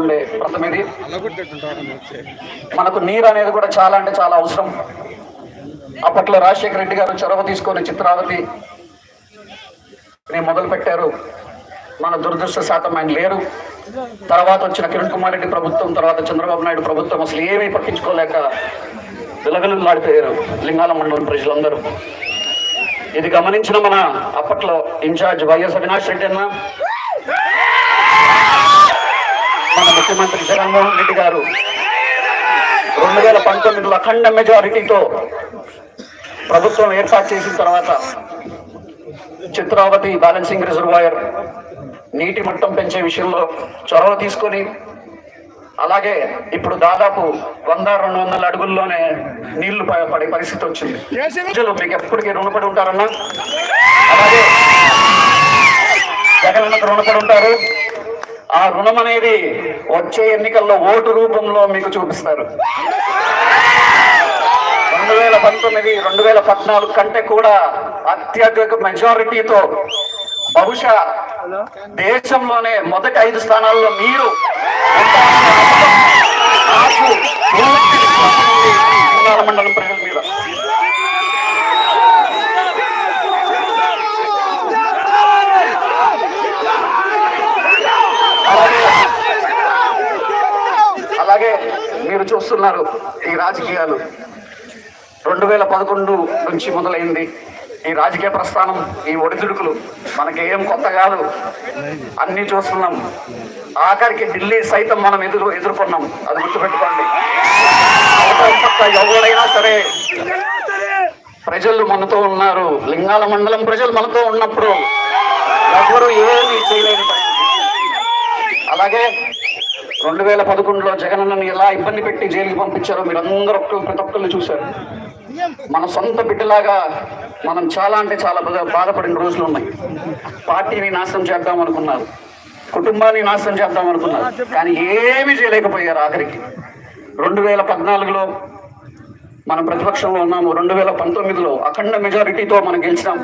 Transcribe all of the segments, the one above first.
ఉండే మనకు నీరు అనేది కూడా చాలా అంటే చాలా అవసరం. అప్పట్లో రాజశేఖర రెడ్డి గారు చొరవ తీసుకొని చిత్రావతి మొదలు పెట్టారు మన దురదృష్ట శాతం ఆయన లేరు. తర్వాత వచ్చిన కిరణ్ కుమార్ రెడ్డి ప్రభుత్వం తర్వాత చంద్రబాబు నాయుడు ప్రభుత్వం అసలు ఏమీ పట్టించుకోలేక విలగలులాడిపోయారు లింగాల మండలం ప్రజలందరూ. ఇది గమనించిన మన అప్పట్లో ఇన్ఛార్జ్ వైఎస్ అవినాష్ రెడ్డి అన్న మన ముఖ్యమంత్రి జగన్మోహన్ రెడ్డి గారు రెండు వేల పంతొమ్మిదిలో అఖండ మెజారిటీతో ప్రభుత్వం ఏర్పాటు చేసిన తర్వాత చిత్రావతి బ్యాలెన్సింగ్ రిజర్వాయర్ నీటి మట్టం పెంచే విషయంలో చొరవ తీసుకొని అలాగే ఇప్పుడు దాదాపు వంద రెండు వందల అడుగుల్లోనే నీళ్ళు ప- పడే పరిస్థితి వచ్చింది. ప్రజలు మీకు ఎప్పటికీ రుణపడి ఉంటారన్నా? అలాగే జగనన్నకు రుణపడి ఉంటారు. ఆ రుణం అనేది వచ్చే ఎన్నికల్లో ఓటు రూపంలో మీకు చూపిస్తారు. రెండు వేల పంతొమ్మిది రెండు వేల పద్నాలుగు కంటే కూడా అత్యధిక మెజారిటీతో బహుశా దేశంలోనే మొదటి ఐదు స్థానాల్లో మీరు మండలం ప్రజల మీద. అలాగే మీరు చూస్తున్నారు ఈ రాజకీయాలు. రెండు వేల పదకొండు నుంచి మొదలైంది ఈ రాజకీయ ప్రస్థానం ఈ ఒడిదుడుకులు. మనకి ఏం కొత్త కాదు. అన్ని చూస్తున్నాం. ఆఖరికి ఢిల్లీ సైతం మనం ఎదురు ఎదుర్కొన్నాం. అది గుర్తుపెట్టుకోండి. ఎవరైనా సరే ప్రజలు మనతో ఉన్నారు. లింగాల మండలం ప్రజలు మనతో ఉన్నప్పుడు ఎవరు ఏమీ చేయలేని అలాగే రెండు వేల పదకొండులో జగనన్నని ఎలా ఇబ్బంది పెట్టి జైలుకి పంపించారో మీరు అందరూ ఒక్కరు ప్రతి ఒక్కళ్ళు చూశారు. మన సొంత బిడ్డలాగా మనం చాలా అంటే చాలా బాధ- బాధపడిన రోజులు ఉన్నాయి. పార్టీని నాశనం చేద్దాం అనుకున్నారు. కుటుంబాన్ని నాశనం చేద్దాం అనుకున్నారు. కానీ ఏమీ చేయలేకపోయారు ఆఖరికి. రెండు వేల పద్నాలుగులో మనం ప్రతిపక్షంలో ఉన్నాము. రెండు వేల పంతొమ్మిదిలో అఖండ మెజారిటీతో మనం గెలిచినాం.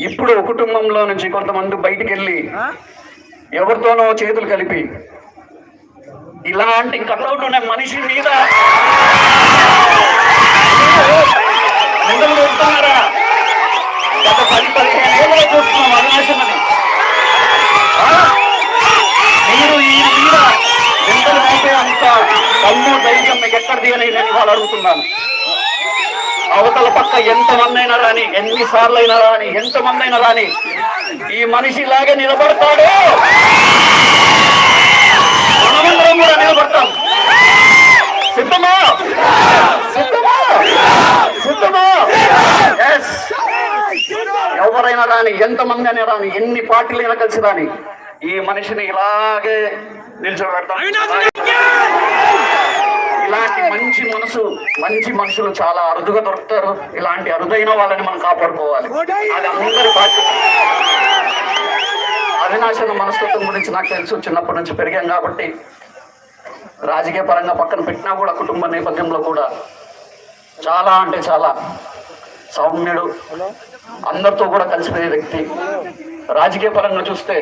ఇప్పుడు కుటుంబంలో నుంచి కొంతమంది బయటికి వెళ్ళి ఎవరితోనో చేతులు కలిపి ఇలాంటి కట్అవుట్ ఉన్న మనిషి మీద నిందలు వేస్తున్నారా? గత పది పదిహేను ఏళ్ళలో చూస్తున్నాం అవినాశమని మీరు ఈ మీద నిందలు అయితే అంత దమ్ము ధైర్యం మీకు ఎక్కడిది అని నేను ఇవాళ అడుగుతున్నాను. అవతల పక్క ఎంతమంది అయినా రాని ఎన్నిసార్లు అయినా రాని ఎంతమంది అయినా రాని ఈ మనిషి ఇలాగే నిలబడతాడు. మనం కూడా నిలబడతాం. సిద్ధమా? సిద్ధమా? సిద్ధమా? ఎవరైనా రాని ఎంతమంది అయినా రాని ఎన్ని పార్టీలైనా కలిసి రాని ఈ మనిషిని ఇలాగే నిల్చోబెడతాం. ఇలాంటి మంచి మనసు మంచి మనుషులు చాలా అరుదుగా దొరుకుతారు. ఇలాంటి అరుదైన వాళ్ళని మనం కాపాడుకోవాలి. అది అందరి బాధ్యత. అవినాశన మనస్తత్వం గురించి నాకు తెలుసు. చిన్నప్పటి నుంచి పెరిగాం కాబట్టి రాజకీయ పరంగా పక్కన పెట్టినా కూడా కుటుంబ నేపథ్యంలో కూడా చాలా అంటే చాలా సౌమ్యుడు అందరితో కూడా కలిసిపోయే వ్యక్తి. రాజకీయ పరంగా చూస్తే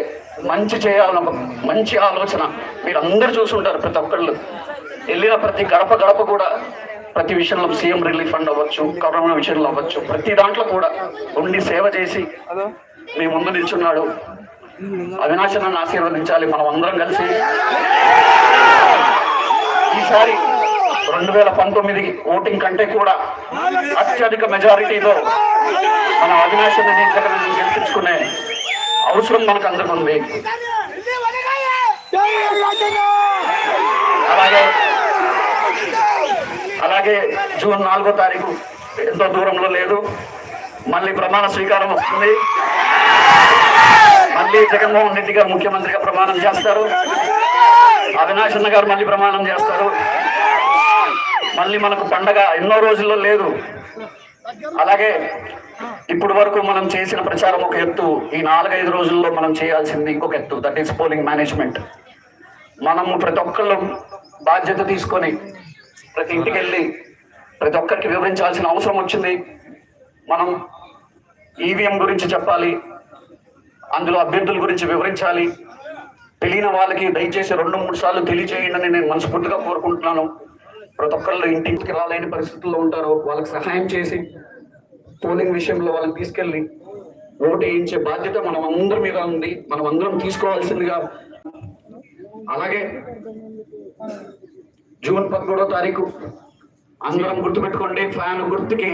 మంచి చేయాలన్న ఒక మంచి ఆలోచన మీరు అందరు చూసుంటారు ప్రతి ఒక్కళ్ళు. వెళ్ళిన ప్రతి గడప గడప కూడా ప్రతి విషయంలో సీఎం రిలీఫ్ ఫండ్ అవ్వచ్చు కరోనా విషయంలో అవ్వచ్చు ప్రతి దాంట్లో కూడా ఉండి సేవ చేసి మీ ముందు నిల్చున్నాడు. అవినాశనాన్ని ఆశీర్వదించాలి మనం అందరం కలిసి. ఈసారి రెండు వేల పంతొమ్మిది ఓటింగ్ కంటే కూడా అత్యధిక మెజారిటీతో మన అవినాశని గెలిపించుకునే అవసరం మనకు అందుకుంది అలాగే అలాగే జూన్ నాలుగో తారీఖు ఎంతో దూరంలో లేదు. మళ్ళీ ప్రమాణ స్వీకారం వస్తుంది. మళ్ళీ జగన్మోహన్ రెడ్డి గారు ముఖ్యమంత్రిగా ప్రమాణం చేస్తారు. అవినాష్ అన్న గారు మళ్ళీ ప్రమాణం చేస్తారు. మళ్ళీ మనకు పండగ ఎన్నో రోజుల్లో లేదు. అలాగే ఇప్పుడు వరకు మనం చేసిన ప్రచారం ఒక ఎత్తు ఈ నాలుగైదు రోజుల్లో మనం చేయాల్సింది ఇంకొక ఎత్తు దట్ ఈస్ పోలింగ్ మేనేజ్మెంట్ మనము ప్రతి ఒక్కళ్ళు బాధ్యత తీసుకొని ప్రతి ఇంటికి వెళ్ళి ప్రతి ఒక్కరికి వివరించాల్సిన అవసరం వచ్చింది. మనం ఈవీఎం గురించి చెప్పాలి అందులో అభ్యర్థుల గురించి వివరించాలి. తెలియని వాళ్ళకి దయచేసి రెండు మూడు సార్లు తెలియజేయండి అని నేను మనస్ఫూర్తిగా కోరుకుంటున్నాను. ప్రతి ఒక్కళ్ళు ఇంటికి రాలేని పరిస్థితుల్లో ఉంటారు. వాళ్ళకి సహాయం చేసి పోలింగ్ విషయంలో వాళ్ళని తీసుకెళ్ళి ఓటు వేయించే బాధ్యత మనం అందరి మీద ఉంది. మనం అందరం తీసుకోవాల్సిందిగా. అలాగే జూన్ పదమూడో తారీఖు అందరం గుర్తుపెట్టుకోండి. ఫ్యాన్ గుర్తుకి.